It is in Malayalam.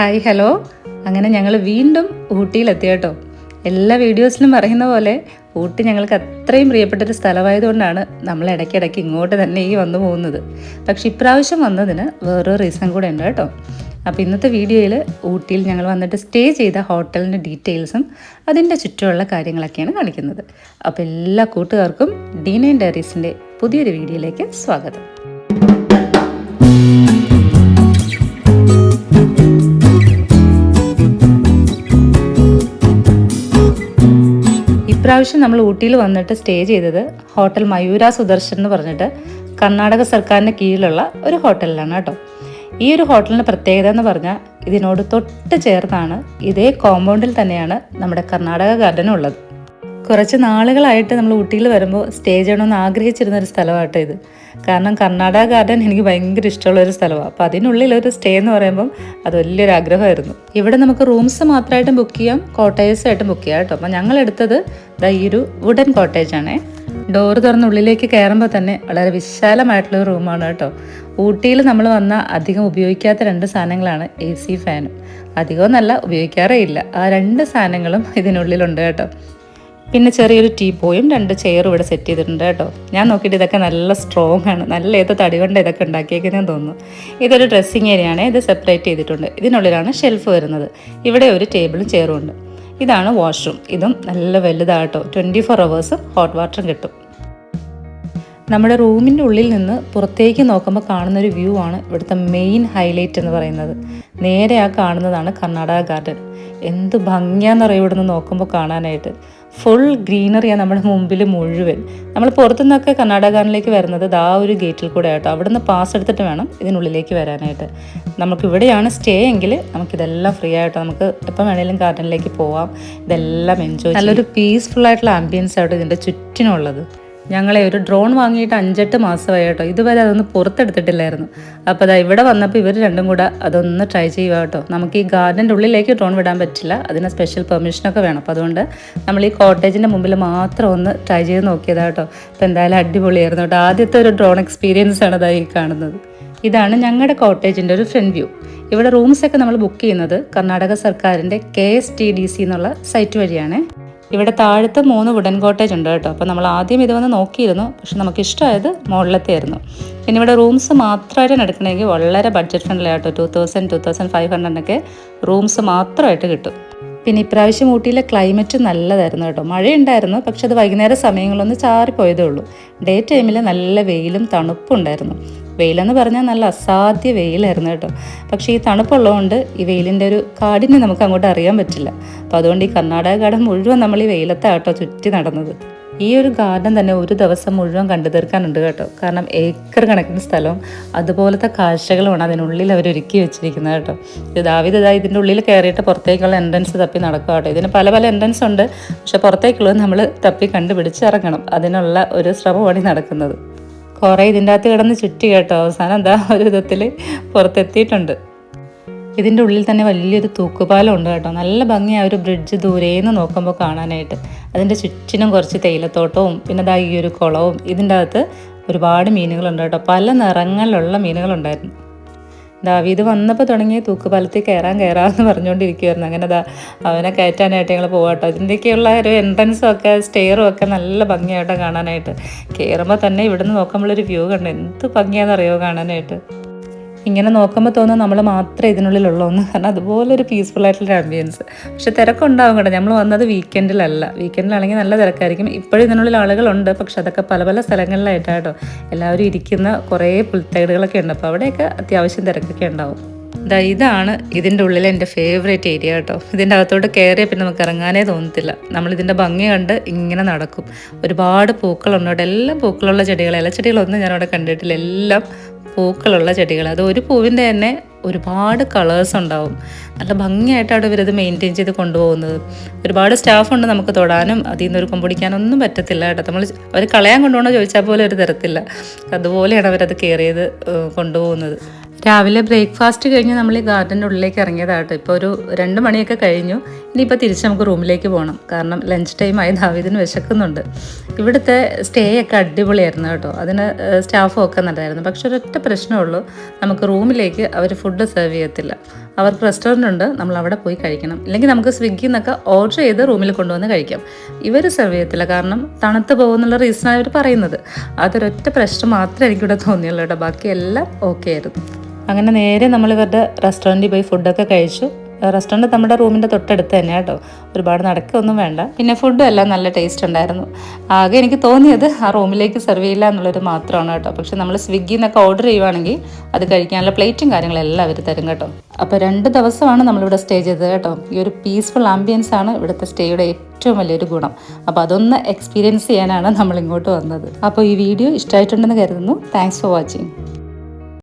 Hi hello. അങ്ങനെ ഞങ്ങൾ വീണ്ടും ഊട്ടിയിലെത്തി കേട്ടോ എല്ലാ വീഡിയോസിലും പറയുന്ന പോലെ ഊട്ടി ഞങ്ങൾക്ക് അത്രയും പ്രിയപ്പെട്ടൊരു സ്ഥലമായതുകൊണ്ടാണ് നമ്മൾ ഇടയ്ക്കിടയ്ക്ക് ഇങ്ങോട്ട് തന്നെ ഈ വന്നു പോകുന്നത്. പക്ഷെ ഇപ്രാവശ്യം വന്നതിന് വേറൊരു റീസൺ കൂടെ ഉണ്ട് കേട്ടോ. അപ്പോൾ ഇന്നത്തെ വീഡിയോയിൽ ഊട്ടിയിൽ ഞങ്ങൾ വന്നിട്ട് സ്റ്റേ ചെയ്ത ഹോട്ടലിന്റെ ഡീറ്റെയിൽസും അതിന്റെ ചുറ്റുമുള്ള കാര്യങ്ങളൊക്കെയാണ് കാണിക്കുന്നത്. അപ്പോൾ എല്ലാ കൂട്ടുകാർക്കും ഡീനൈൻ ഡയറീസിന്റെ പുതിയൊരു വീഡിയോയിലേക്ക് സ്വാഗതം. ഇപ്രാവശ്യം നമ്മൾ ഊട്ടിയിൽ വന്നിട്ട് സ്റ്റേ ചെയ്തത് ഹോട്ടൽ മയൂര സുദർശൻ എന്ന് പറഞ്ഞിട്ട് കർണാടക സർക്കാരിന്റെ കീഴിലുള്ള ഒരു ഹോട്ടലിലാണ് കേട്ടോ. ഈ ഒരു ഹോട്ടലിന്റെ പ്രത്യേകത എന്ന് പറഞ്ഞാൽ ഇതിനോട് തൊട്ട് ചേർന്നാണ് ഇതേ കോമ്പൗണ്ടിൽ തന്നെയാണ് നമ്മുടെ കർണാടക ഗാർഡനും ഉള്ളത്. കുറച്ച് നാളുകളായിട്ട് നമ്മൾ ഊട്ടിയിൽ വരുമ്പോൾ സ്റ്റേ ചെയ്യണമെന്ന് ആഗ്രഹിച്ചിരുന്ന ഒരു സ്ഥലമാട്ടോ ഇത്. കാരണം കർണാടക ഗാർഡൻ എനിക്ക് ഭയങ്കര ഇഷ്ടമുള്ള ഒരു സ്ഥലമാണ് അപ്പോൾ അതിനുള്ളിൽ ഒരു സ്റ്റേ എന്ന് പറയുമ്പം അത് വലിയൊരു ആഗ്രഹമായിരുന്നു. ഇവിടെ നമുക്ക് റൂംസ് മാത്രമായിട്ടും ബുക്ക് ചെയ്യാം കോട്ടേഴ്സായിട്ടും ബുക്ക് ചെയ്യാം കേട്ടോ. അപ്പോൾ ഞങ്ങൾ എടുത്തത് ദാ ഈ ഒരു വുഡൻ കോട്ടേജ് ആണേ. ഡോറ് തുറന്ന് ഉള്ളിലേക്ക് കയറുമ്പോൾ തന്നെ വളരെ വിശാലമായിട്ടുള്ള ഒരു റൂമാണ് കേട്ടോ. ഊട്ടിയിൽ നമ്മൾ വന്ന അധികം ഉപയോഗിക്കാത്ത രണ്ട് സാധനങ്ങളാണ് എ സി ഫാനും. അധികമൊന്നല്ല ഉപയോഗിക്കാറേ ഇല്ല. ആ രണ്ട് സാധനങ്ങളും ഇതിനുള്ളിലുണ്ട് കേട്ടോ. പിന്നെ ചെറിയൊരു ടീ പോയും രണ്ട് ചെയറും ഇവിടെ സെറ്റ് ചെയ്തിട്ടുണ്ട് കേട്ടോ. ഞാൻ നോക്കിയിട്ട് ഇതൊക്കെ നല്ല സ്ട്രോങ് ആണ്. നല്ല ഏത് തടി കൊണ്ട് ഇതൊക്കെ ഉണ്ടാക്കിയേക്കുന്നതെന്ന് തോന്നുന്നു. ഇതൊരു ഡ്രസ്സിങ് ഏരിയയാണ് ഇത് സെപ്പറേറ്റ് ചെയ്തിട്ടുണ്ട്. ഇതിനുള്ളിലാണ് ഷെൽഫ് വരുന്നത്. ഇവിടെ ഒരു ടേബിളും ചെയറും ഉണ്ട്. ഇതാണ് വാഷ്റൂം ഇതും നല്ല വലുതാട്ടോ. ട്വന്റി ഫോർ അവേഴ്സും ഹോട്ട് വാട്ടറും കിട്ടും. നമ്മുടെ റൂമിന്റെ ഉള്ളിൽ നിന്ന് പുറത്തേക്ക് നോക്കുമ്പോൾ കാണുന്നൊരു വ്യൂ ആണ് ഇവിടുത്തെ മെയിൻ ഹൈലൈറ്റ് എന്ന് പറയുന്നത്. നേരെ ആ കാണുന്നതാണ് കർണാടക ഗാർഡൻ എന്ത് ഭംഗിയാണെന്നറിയോ ഇവിടെ നിന്ന് നോക്കുമ്പോൾ കാണാനായിട്ട്. ഫുൾ ഗ്രീനറിയാണ് നമ്മുടെ മുമ്പിൽ മുഴുവൻ. നമ്മൾ പുറത്തുനിന്നൊക്കെ കർണാടക ഗാർഡനിലേക്ക് വരുന്നത് ദാ ഒരു ഗേറ്റിൽ കൂടെ ആട്ടോ അവിടുന്ന് നിന്ന് പാസ് എടുത്തിട്ട് വേണം ഇതിനുള്ളിലേക്ക് വരാനായിട്ട്. നമുക്ക് ഇവിടെയാണ് സ്റ്റേ എങ്കിൽ നമുക്കിതെല്ലാം ഫ്രീ ആയിട്ട്. നമുക്ക് എപ്പം വേണേലും ഗാർഡനിലേക്ക് പോവാം. ഇതെല്ലാം എൻജോയ് നല്ലൊരു പീസ്ഫുൾ ആയിട്ടുള്ള ആംബിയൻസ് ആയിട്ട് ഇതിന്റെ ചുറ്റിനുള്ളത്. ഞങ്ങളെ ഒരു ഡ്രോൺ വാങ്ങിയിട്ട് അഞ്ചെട്ട് മാസമായി കേട്ടോ. ഇതുവരെ അതൊന്ന് പുറത്തെടുത്തിട്ടില്ലായിരുന്നു. അപ്പോൾ അതാ ഇവിടെ വന്നപ്പോൾ ഇവർ രണ്ടും കൂടെ അതൊന്ന് ട്രൈ ചെയ്യുക കേട്ടോ. നമുക്ക് ഈ ഗാർഡന്റെ ഉള്ളിലേക്ക് ഡ്രോൺ വിടാൻ പറ്റില്ല. അതിന് സ്പെഷ്യൽ പെർമിഷനൊക്കെ വേണം. അപ്പോൾ അതുകൊണ്ട് നമ്മൾ ഈ കോട്ടേജിന്റെ മുമ്പിൽ മാത്രം ഒന്ന് ട്രൈ ചെയ്ത് നോക്കിയതാണ് കേട്ടോ. അപ്പോൾ എന്തായാലും അടിപൊളിയായിരുന്നു കേട്ടോ. ആദ്യത്തെ ഒരു ഡ്രോൺ എക്സ്പീരിയൻസ് ആണ് അതായി കാണുന്നത്. ഇതാണ് ഞങ്ങളുടെ കോട്ടേജിന്റെ ഒരു ഫ്രണ്ട് വ്യൂ ഇവിടെ റൂംസ് ഒക്കെ നമ്മൾ ബുക്ക് ചെയ്യുന്നത് കർണാടക സർക്കാരിന്റെ K S T D C എന്നുള്ള സൈറ്റ് വഴിയാണ്. ഇവിടെ താഴത്ത് മൂന്ന് വുഡൻ കോട്ടേജ് ഉണ്ട് കേട്ടോ. അപ്പോൾ നമ്മൾ ആദ്യം ഇത് വന്ന് നോക്കിയിരുന്നു. പക്ഷെ നമുക്ക് ഇഷ്ടമായത് മുകളിലത്തെ ആയിരുന്നു പിന്നെ ഇവിടെ റൂംസ് മാത്രമായിട്ട് എടുക്കണമെങ്കിൽ വളരെ ബഡ്ജറ്റ് ഫ്രണ്ട്ലി ആട്ടോ. Two thousand two thousand five ഹൺഡ്രഡൊക്കെ rooms മാത്രമായിട്ട് കിട്ടും. പിന്നെ ഇപ്രാവശ്യം ഊട്ടിയിലെ ക്ലൈമറ്റ് നല്ലതായിരുന്നു കേട്ടോ. മഴയുണ്ടായിരുന്നു. പക്ഷെ അത് വൈകുന്നേര സമയങ്ങളൊന്ന് ചാറിപ്പോയതേ ഉള്ളൂ. ഡേ ടൈമിൽ നല്ല വെയിലും തണുപ്പും ഉണ്ടായിരുന്നു. വെയിലെന്ന് പറഞ്ഞാൽ നല്ല അസാധ്യ വെയിലായിരുന്നു കേട്ടോ. പക്ഷേ ഈ തണുപ്പുള്ളതുകൊണ്ട് ഈ വെയിലിന്റെ ഒരു കാഠിന്യം നമുക്ക് അങ്ങോട്ട് അറിയാൻ പറ്റില്ല. അപ്പോൾ അതുകൊണ്ട് ഈ കർണാടക ഗാർഡൻ മുഴുവൻ നമ്മൾ ഈ വെയിലത്താട്ടോ ചുറ്റി നടന്നത്. ഈ ഒരു ഗാർഡൻ തന്നെ ഒരു ദിവസം മുഴുവൻ കണ്ടു തീർക്കാനുണ്ട് കേട്ടോ. കാരണം ഏക്കർ കണക്കിന് സ്ഥലവും അതുപോലത്തെ കാഴ്ചകളുമാണ് അതിനുള്ളിൽ അവർ ഒരുക്കി വെച്ചിരിക്കുന്നത് കേട്ടോ. ഇത് ദാവിത് ഇതാ ഇതിന്റെ ഉള്ളിൽ കയറിയിട്ട് പുറത്തേക്കുള്ള എൻട്രൻസ് തപ്പി നടക്കുക കേട്ടോ. ഇതിന് പല പല എൻട്രൻസ് ഉണ്ട്. പക്ഷെ പുറത്തേക്കുള്ളത് നമ്മൾ തപ്പി കണ്ടുപിടിച്ച് ഇറങ്ങണം. അതിനുള്ള ഒരു ശ്രമമാണ് നടക്കുന്നത്. കുറേ ഇതിന്റെ അകത്ത് കിടന്ന് ചുറ്റി കേട്ടോ. അവസാനം എന്താ ഒരു വിധത്തിൽ പുറത്തെത്തിയിട്ടുണ്ട്. ഇതിന്റെ ഉള്ളിൽ തന്നെ വലിയൊരു തൂക്കുപാലം ഉണ്ട് കേട്ടോ. നല്ല ഭംഗിയായ ഒരു ബ്രിഡ്ജ് ദൂരേന്ന് നോക്കുമ്പോൾ കാണാനായിട്ട്. അതിന്റെ ചുറ്റിനും കുറച്ച് തേയിലത്തോട്ടവും പിന്നെ ദാ ഈ ഒരു കുളവും ഇതിന്റെ അകത്ത് ഒരുപാട് മീനുകളുണ്ട് കേട്ടോ. പല നിറങ്ങളിലുള്ള മീനുകളുണ്ടായിരുന്നു. ദാവീത് വന്നപ്പോൾ തുടങ്ങി തൂക്കുപാലത്തിൽ കയറാൻ കയറാമെന്ന് പറഞ്ഞുകൊണ്ടിരിക്കുമായിരുന്നു അങ്ങനെ ദാ അവനെ കയറ്റാനായിട്ട് ഞങ്ങൾ പോകാട്ടോ ഇതിന്റെയൊക്കെയുള്ള ഒരു എൻട്രൻസും ഒക്കെ സ്റ്റെയറും ഒക്കെ നല്ല ഭംഗിയായിട്ട് കാണാനായിട്ട്. കയറുമ്പോൾ തന്നെ ഇവിടുന്ന് നോക്കുമ്പോഴൊരു വ്യൂ കണ്ടു. എന്ത് ഭംഗിയാണെന്നറിയോ കാണാനായിട്ട്? ഇങ്ങനെ നോക്കുമ്പോൾ തോന്നുന്നു നമ്മൾ മാത്രമേ ഇതിനുള്ളിലുള്ളൂ എന്ന് കാരണം അതുപോലെ ഒരു പീസ്ഫുൾ ആയിട്ടുള്ള ആംബിയൻസ് പക്ഷെ തിരക്കുണ്ടാവും കേട്ടോ. നമ്മൾ വന്നത് വീക്കെൻഡിലല്ല വീക്കെൻഡിലാണെങ്കിൽ നല്ല തിരക്കായിരിക്കും. ഇപ്പോഴും ഇതിനുള്ളിൽ ആളുകളുണ്ട്. പക്ഷെ അതൊക്കെ പല പല സ്ഥലങ്ങളിലായിട്ടാട്ടോ എല്ലാവരും ഇരിക്കുന്ന കുറേ പുൽത്തൈടുകളൊക്കെ ഉണ്ട്. അപ്പോൾ അവിടെയൊക്കെ അത്യാവശ്യം തിരക്കൊക്കെ ഉണ്ടാവും. ദാ ഇതാണ് ഇതിന്റെ ഉള്ളിലെ എന്റെ ഫേവറേറ്റ് ഏരിയ കേട്ടോ. ഇതിന്റെ അകത്തോട്ട് കയറിയാൽ പിന്നെ നമുക്ക് ഇറങ്ങാനേ തോന്നത്തില്ല. നമ്മൾ ഇതിന്റെ ഭംഗി കണ്ട് ഇങ്ങനെ നടക്കും. ഒരുപാട് പൂക്കളുണ്ട്. അവിടെ എല്ലാം പൂക്കളുള്ള ചെടികൾ ഇലച്ചെടികളൊന്നും ഞാനവിടെ കണ്ടിട്ടില്ല. എല്ലാം പൂക്കളുള്ള ചെടികൾ. അത് ഒരു പൂവിന്റെ തന്നെ ഒരുപാട് കളേഴ്സ് ഉണ്ടാവും. നല്ല ഭംഗിയായിട്ടാണ് ഇവരത് മെയിന്റെയിൻ ചെയ്ത് കൊണ്ടുപോകുന്നത്. ഒരുപാട് സ്റ്റാഫുണ്ട് നമുക്ക് തൊടാനും അതിൽ നിന്ന് ഒരു കൊമ്പൊടിക്കാനൊന്നും പറ്റത്തില്ല കേട്ടോ. നമ്മൾ അവർ കളയാൻ കൊണ്ടുപോകണോ ചോദിച്ചാൽ പോലും ഒരു തരത്തില്ല. അതുപോലെയാണ് അവരത് കെയർ ചെയ്ത് കൊണ്ടുപോകുന്നത്. രാവിലെ ബ്രേക്ക്ഫാസ്റ്റ് കഴിഞ്ഞ് നമ്മൾ ഈ ഗാർഡന്റെ ഉള്ളിലേക്ക് ഇറങ്ങിയതാട്ടോ. ഇപ്പോൾ ഒരു രണ്ട് മണിയൊക്കെ കഴിഞ്ഞു. ഇനിയിപ്പോൾ തിരിച്ച് നമുക്ക് റൂമിലേക്ക് പോകണം. കാരണം ലഞ്ച് ടൈം ആയി ദാവിദിന് വിശക്കുന്നുണ്ട്. ഇവിടുത്തെ സ്റ്റേ ഒക്കെ അടിപൊളിയായിരുന്നു കേട്ടോ. അതിന് സ്റ്റാഫും ഒക്കെ നല്ലതായിരുന്നു. പക്ഷെ ഒരൊറ്റ പ്രശ്നമുള്ളൂ നമുക്ക് റൂമിലേക്ക് അവർ ഫുഡ് സെർവ് ചെയ്യത്തില്ല. അവർക്ക് റെസ്റ്റോറന്റ് ഉണ്ട് നമ്മൾ അവിടെ പോയി കഴിക്കണം. ഇല്ലെങ്കിൽ നമുക്ക് സ്വിഗ്ഗിയിൽ നിന്നൊക്കെ ഓർഡർ ചെയ്ത് റൂമിൽ കൊണ്ടുവന്ന് കഴിക്കാം. ഇവർ സെർവ് ചെയ്യത്തില്ല. കാരണം തണുത്ത് പോകുന്നുള്ള റീസണാണ് ഇവർ പറയുന്നത്. അതൊരൊറ്റ പ്രശ്നം മാത്രമേ എനിക്കിവിടെ തോന്നിയുള്ളൂ കേട്ടോ. ബാക്കി എല്ലാം ഓക്കെ ആയിരുന്നു. അങ്ങനെ നേരെ നമ്മൾ ഇവരുടെ റെസ്റ്റോറന്റിൽ പോയി ഫുഡൊക്കെ കഴിച്ചു. റെസ്റ്റോറന്റ് നമ്മുടെ റൂമിന്റെ തൊട്ടടുത്ത് തന്നെ കേട്ടോ. ഒരുപാട് നടക്കൊന്നും വേണ്ട. പിന്നെ ഫുഡും എല്ലാം നല്ല ടേസ്റ്റ് ഉണ്ടായിരുന്നു. ആകെ എനിക്ക് തോന്നിയത് ആ റൂമിലേക്ക് സെർവ് ചെയ്യില്ല എന്നുള്ളത് മാത്രമാണ് കേട്ടോ. പക്ഷെ നമ്മൾ സ്വിഗ്ഗിയിൽ നിന്നൊക്കെ ഓർഡർ ചെയ്യുവാണെങ്കിൽ അത് കഴിക്കാനുള്ള പ്ലേറ്റും കാര്യങ്ങളെല്ലാം അവർ തരും കേട്ടോ. അപ്പോൾ രണ്ട് ദിവസമാണ് നമ്മളിവിടെ സ്റ്റേ ചെയ്തത് കേട്ടോ. ഈ ഒരു പീസ്ഫുൾ ആംബിയൻസ് ആണ് ഇവിടുത്തെ സ്റ്റേയുടെ ഏറ്റവും വലിയൊരു ഗുണം. അപ്പോൾ അതൊന്ന് എക്സ്പീരിയൻസ് ചെയ്യാനാണ് നമ്മൾ ഇങ്ങോട്ട് വന്നത്. അപ്പോൾ ഈ വീഡിയോ ഇഷ്ടമായിട്ടുണ്ടെന്ന് കരുതുന്നു. Thanks for watching